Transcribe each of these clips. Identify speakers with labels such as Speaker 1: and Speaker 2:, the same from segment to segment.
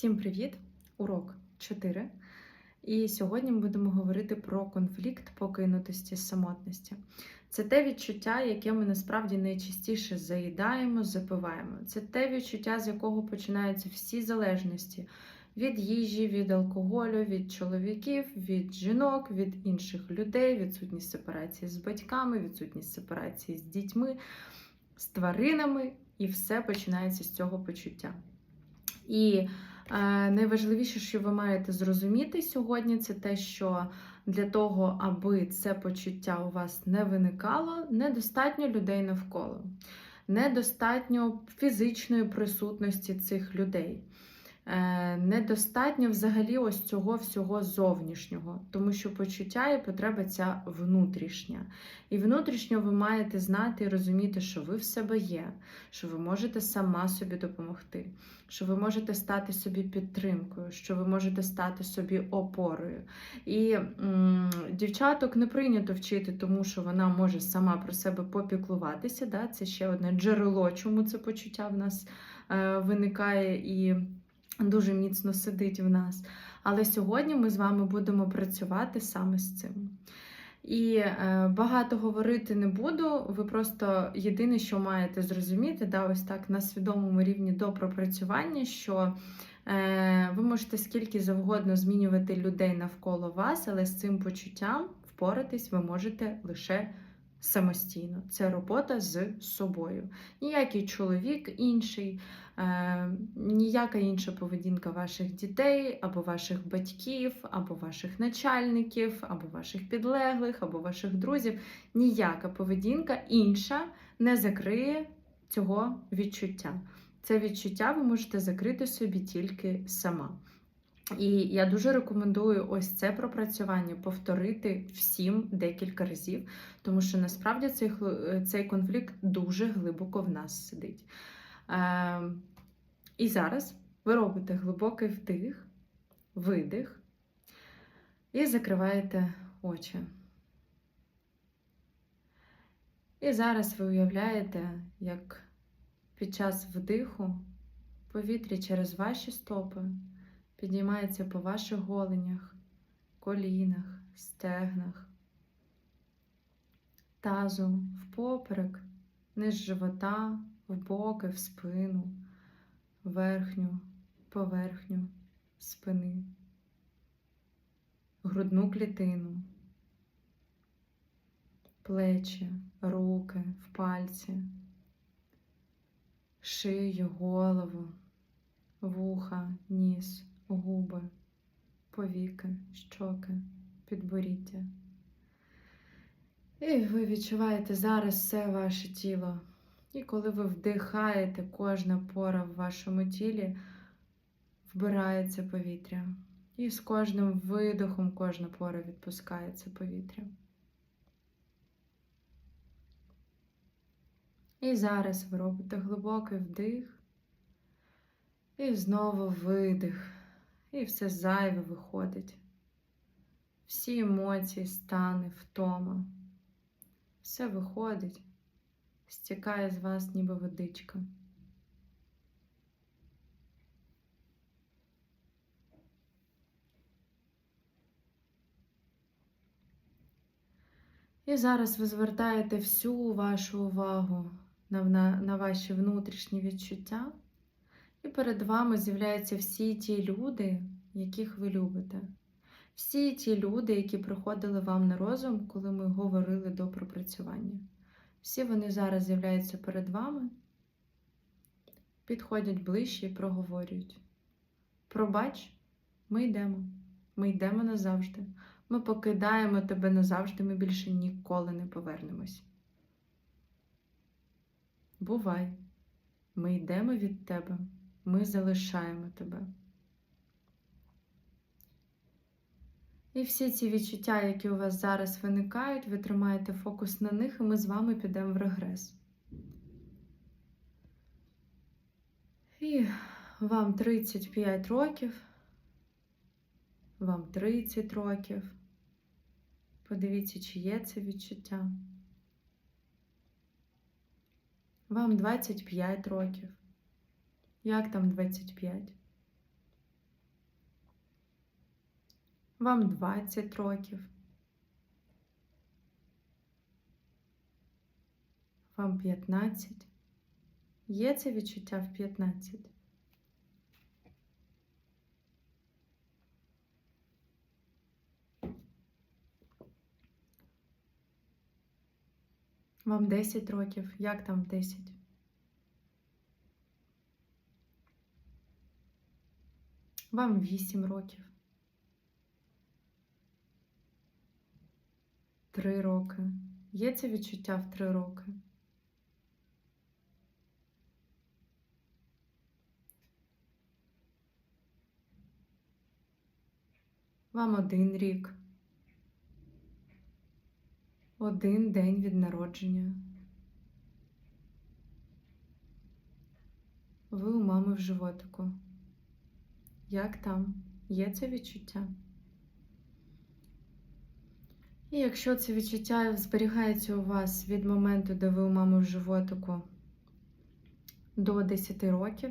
Speaker 1: Всім привіт! Урок 4. І сьогодні ми будемо говорити про конфлікт покинутості самотності. Це те відчуття, яке ми насправді найчастіше заїдаємо, запиваємо. Це те відчуття, з якого починаються всі залежності від їжі, від алкоголю, від чоловіків, від жінок, від інших людей, відсутність сепарації з батьками, відсутність сепарації з дітьми, з тваринами, і все починається з цього почуття. І найважливіше, що ви маєте зрозуміти сьогодні, це те, що для того, аби це почуття у вас не виникало, недостатньо людей навколо, недостатньо фізичної присутності цих людей. Е, Недостатньо взагалі ось цього всього зовнішнього, тому що почуття і потреба ця внутрішня. І внутрішньо ви маєте знати і розуміти, що ви в себе є, що ви можете сама собі допомогти, що ви можете стати собі підтримкою, що ви можете стати собі опорою. І м, дівчаток не прийнято вчити, тому що вона може сама про себе попіклуватися. Да? Це ще одне джерело, чому це почуття в нас е, виникає і дуже міцно сидить в нас. Але сьогодні ми з вами будемо працювати саме з цим. І е, багато говорити не буду. Ви просто єдине, що маєте зрозуміти, да, ось так на свідомому рівні до пропрацювання, що е, ви можете скільки завгодно змінювати людей навколо вас, але з цим почуттям впоратись ви можете лише самостійно. Це робота з собою. Ніякий чоловік інший, е, ніяка інша поведінка ваших дітей, або ваших батьків, або ваших начальників, або ваших підлеглих, або ваших друзів. Ніяка поведінка інша не закриє цього відчуття. Це відчуття ви можете закрити собі тільки сама. І я дуже рекомендую ось це пропрацювання повторити всім декілька разів, тому що насправді цей, цей конфлікт дуже глибоко в нас сидить. Е, і зараз ви робите глибокий вдих, видих і закриваєте очі. І зараз ви уявляєте, як під час вдиху повітря через ваші стопи піднімається по ваших голенях, колінах, стегнах, тазу, в поперек, низ живота, в боки, в спину, верхню, поверхню спини, грудну клітину, плечі, руки, в пальці, шию, голову, вуха, ніс щоки, підборіддя. І ви відчуваєте зараз все ваше тіло. І коли ви вдихаєте, кожна пора в вашому тілі вбирається повітря. І з кожним видохом кожна пора відпускається повітря. І зараз ви робите глибокий вдих і знову видих. І все зайве виходить. Всі емоції, стани, втома. Все виходить, стікає з вас ніби водичка. І зараз ви звертаєте всю вашу увагу на, на, на ваші внутрішні відчуття. І перед вами з'являються всі ті люди, яких ви любите. Всі ті люди, які приходили вам на розум, коли ми говорили до пропрацювання. Всі вони зараз з'являються перед вами, підходять ближче і проговорюють. Пробач, ми йдемо. Ми йдемо назавжди. Ми покидаємо тебе назавжди, ми більше ніколи не повернемось. Бувай, ми йдемо від тебе. Ми залишаємо тебе. І всі ці відчуття, які у вас зараз виникають, ви тримаєте фокус на них, і ми з вами підемо в регрес. І вам 35 років, вам 30 років. Подивіться, чи є це відчуття. Вам 25 років. Як там 25? Вам 20 років. Вам 15. Є це відчуття в 15? Вам 10 років. Як там в 10? Вам 8 років. 3 роки. Є це відчуття в 3 роки? Вам один рік. Один день від народження. Ви у мами в животику. Як там? Є це відчуття? І якщо це відчуття зберігається у вас від моменту, де ви у мами в животику до 10 років,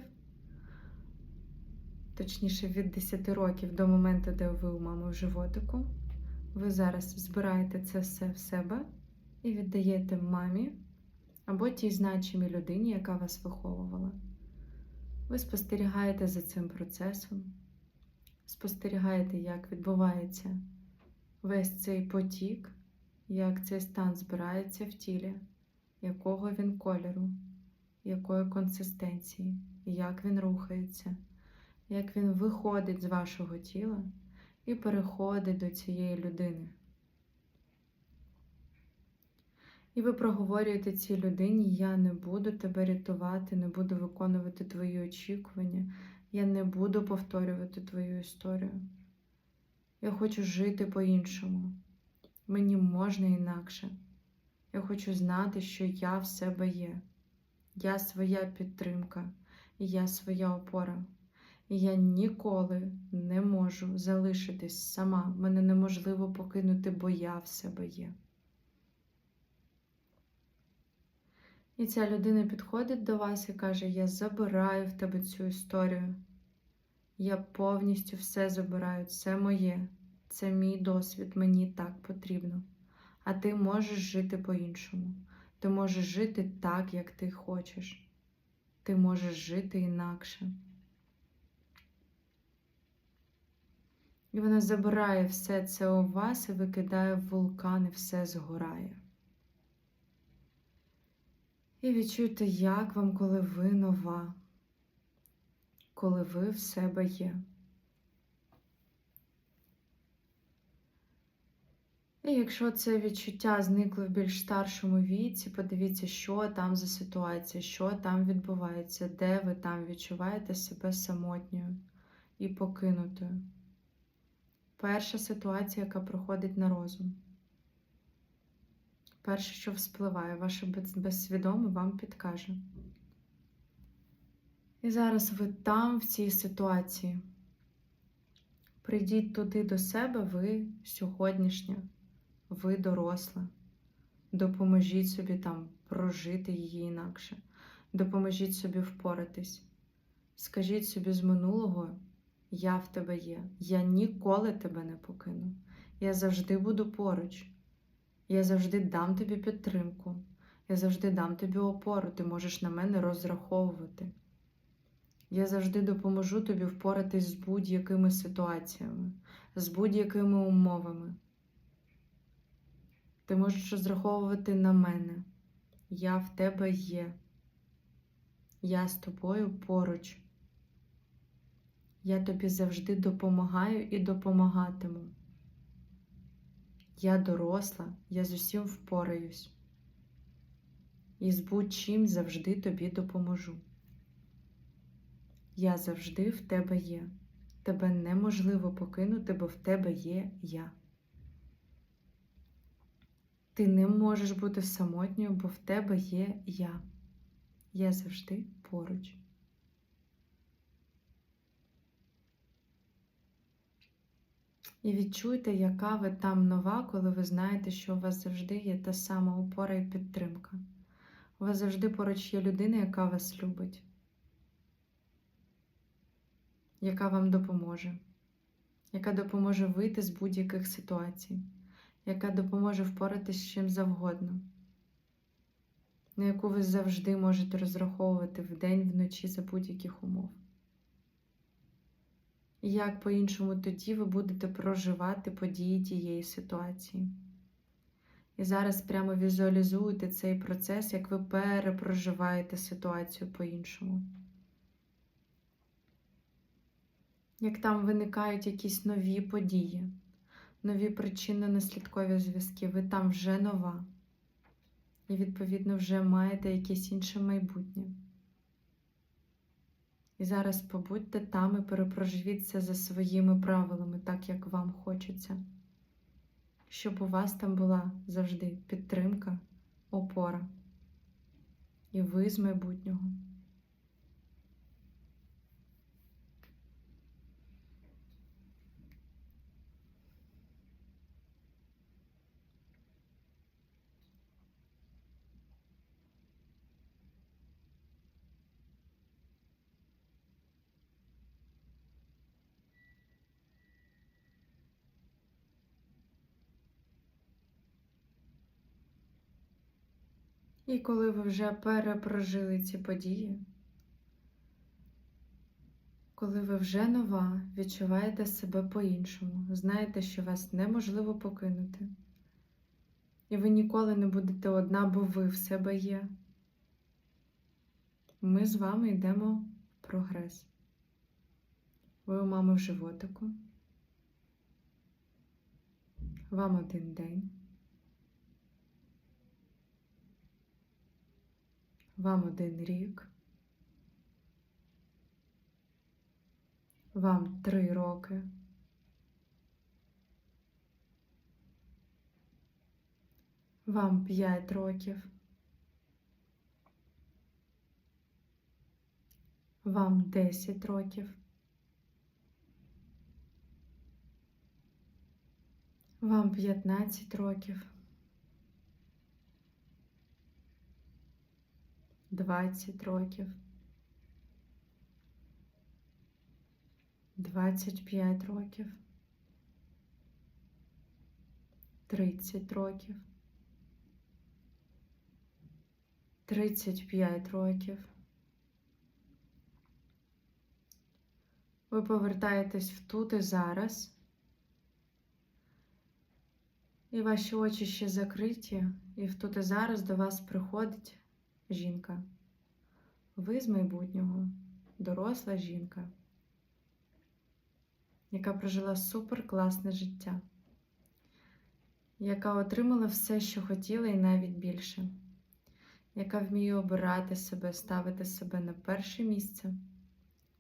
Speaker 1: точніше від 10 років до моменту, де ви у мами в животику, ви зараз збираєте це все в себе і віддаєте мамі або тій значимій людині, яка вас виховувала. Ви спостерігаєте за цим процесом, спостерігаєте, як відбувається весь цей потік, як цей стан збирається в тілі, якого він кольору, якої консистенції, як він рухається, як він виходить з вашого тіла і переходить до цієї людини. І ви проговорюєте цій людині: я не буду тебе рятувати, не буду виконувати твої очікування, я не буду повторювати твою історію. Я хочу жити по-іншому. Мені можна інакше. Я хочу знати, що я в себе є. Я своя підтримка, і я своя опора. І я ніколи не можу залишитись сама. Мене неможливо покинути, бо я в себе є. І ця людина підходить до вас і каже: Я забираю в тебе цю історію. Я повністю все забираю, це моє, це мій досвід, мені так потрібно. А ти можеш жити по-іншому. Ти можеш жити так, як ти хочеш. Ти можеш жити інакше. І вона забирає все це у вас і викидає в вулкан, і все згорає. І відчуйте, як вам, коли ви нова, коли ви в себе є. І якщо це відчуття зникло в більш старшому віці, подивіться, що там за ситуація, що там відбувається, де ви там відчуваєте себе самотньою і покинутою. Перша ситуація, яка проходить на розум. Перше, що вспливає, ваше безсвідоме вам підкаже. І зараз ви там, в цій ситуації. Прийдіть туди до себе, ви сьогоднішня, ви доросла. Допоможіть собі там прожити її інакше. Допоможіть собі впоратись. Скажіть собі з минулого, я в тебе є. Я ніколи тебе не покину. Я завжди буду поруч. Я завжди дам тобі підтримку. Я завжди дам тобі опору. Ти можеш на мене розраховувати. Я завжди допоможу тобі впоратись з будь-якими ситуаціями, з будь-якими умовами. Ти можеш розраховувати на мене. Я в тебе є. Я з тобою поруч. Я тобі завжди допомагаю і допомагатиму. Я доросла, я з усім впораюсь. І з будь-чим завжди тобі допоможу. Я завжди в тебе є. Тебе неможливо покинути, бо в тебе є я. Ти не можеш бути самотньою, бо в тебе є я. Я завжди поруч. І відчуйте, яка ви там нова, коли ви знаєте, що у вас завжди є та сама опора і підтримка. У вас завжди поруч є людина, яка вас любить, яка вам допоможе, яка допоможе вийти з будь-яких ситуацій, яка допоможе впоратись з чим завгодно, на яку ви завжди можете розраховувати вдень, вночі за будь-яких умов. І як по-іншому тоді ви будете проживати події тієї ситуації. І зараз прямо візуалізуйте цей процес, як ви перепроживаєте ситуацію по-іншому. Як там виникають якісь нові події, нові причинно-наслідкові зв'язки, ви там вже нова. І, відповідно, вже маєте якесь інше майбутнє. І зараз побудьте там і перепроживіться за своїми правилами, так як вам хочеться щоб у вас там була завжди підтримка, опора. І ви з майбутнього. І коли ви вже перепрожили ці події, коли ви вже нова, відчуваєте себе по-іншому, знаєте, що вас неможливо покинути, і ви ніколи не будете одна, бо ви в себе є. Ми з вами йдемо в прогрес. Ви у мами в животику. Вам один день. Вам один рік. Вам три роки. Вам п'ять років. Вам десять років. Вам п'ятнадцять років. Двадцять років. Двадцять п'ять років. Тридцять років. Тридцять п'ять років. Ви повертаєтесь в тут і зараз. І ваші очі ще закриті, і в тут і зараз до вас приходить жінка. Ви з майбутнього, доросла жінка, яка прожила супер класне життя, яка отримала все, що хотіла, і навіть більше, яка вміє обирати себе, ставити себе на перше місце,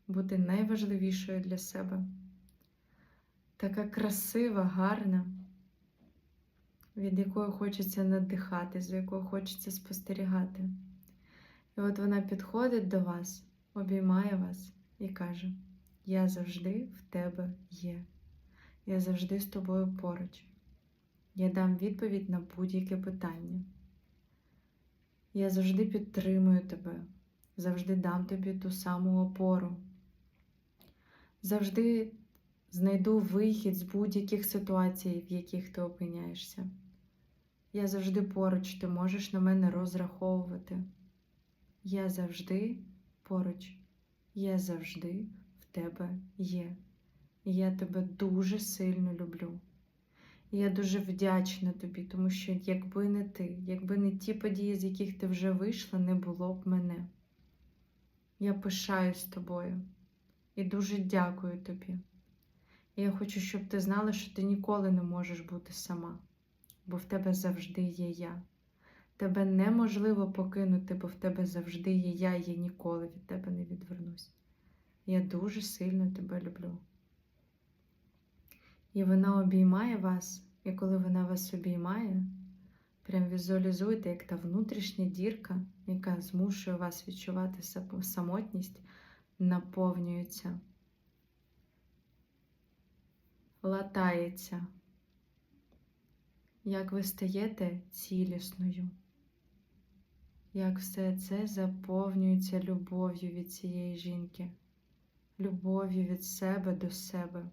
Speaker 1: бути найважливішою для себе. Така красива, гарна, від якої хочеться надихати, з якою хочеться спостерігати. І от вона підходить до вас, обіймає вас і каже: Я завжди в тебе є. Я завжди з тобою поруч. Я дам відповідь на будь-яке питання. Я завжди підтримую тебе, завжди дам тобі ту саму опору. Завжди знайду вихід з будь-яких ситуацій, в яких ти опиняєшся. Я завжди поруч, ти можеш на мене розраховувати. Я завжди поруч, я завжди в тебе є. Я тебе дуже сильно люблю. Я дуже вдячна тобі, тому що якби не ти, якби не ті події, з яких ти вже вийшла, не було б мене. Я пишаюсь тобою і дуже дякую тобі. І я хочу, щоб ти знала, що ти ніколи не можеш бути сама, бо в тебе завжди є я. Тебе неможливо покинути, бо в тебе завжди є я, я ніколи від тебе не відвернусь. Я дуже сильно тебе люблю. І вона обіймає вас, і коли вона вас обіймає, прям візуалізуйте, як та внутрішня дірка, яка змушує вас відчувати самотність, наповнюється, латається, як ви стаєте цілісною як все це заповнюється любов'ю від цієї жінки, любов'ю від себе до себе.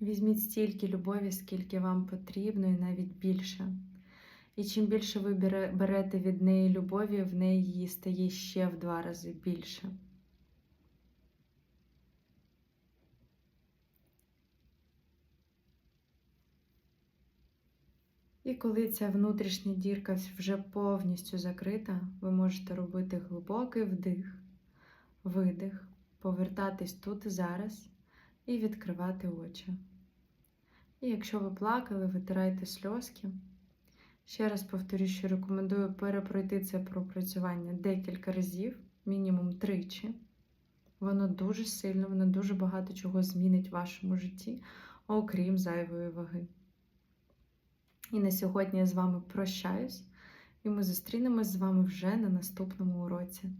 Speaker 1: Візьміть стільки любові, скільки вам потрібно, і навіть більше. І чим більше ви берете від неї любові, в неї її стає ще в два рази більше. І коли ця внутрішня дірка вже повністю закрита, ви можете робити глибокий вдих, видих, повертатись тут і зараз і відкривати очі. І якщо ви плакали, витирайте сльозки. Ще раз повторю, що рекомендую перепройти це пропрацювання декілька разів, мінімум тричі. Воно дуже сильно, воно дуже багато чого змінить в вашому житті, окрім зайвої ваги. І на сьогодні я з вами прощаюсь, і ми зустрінемось з вами вже на наступному уроці.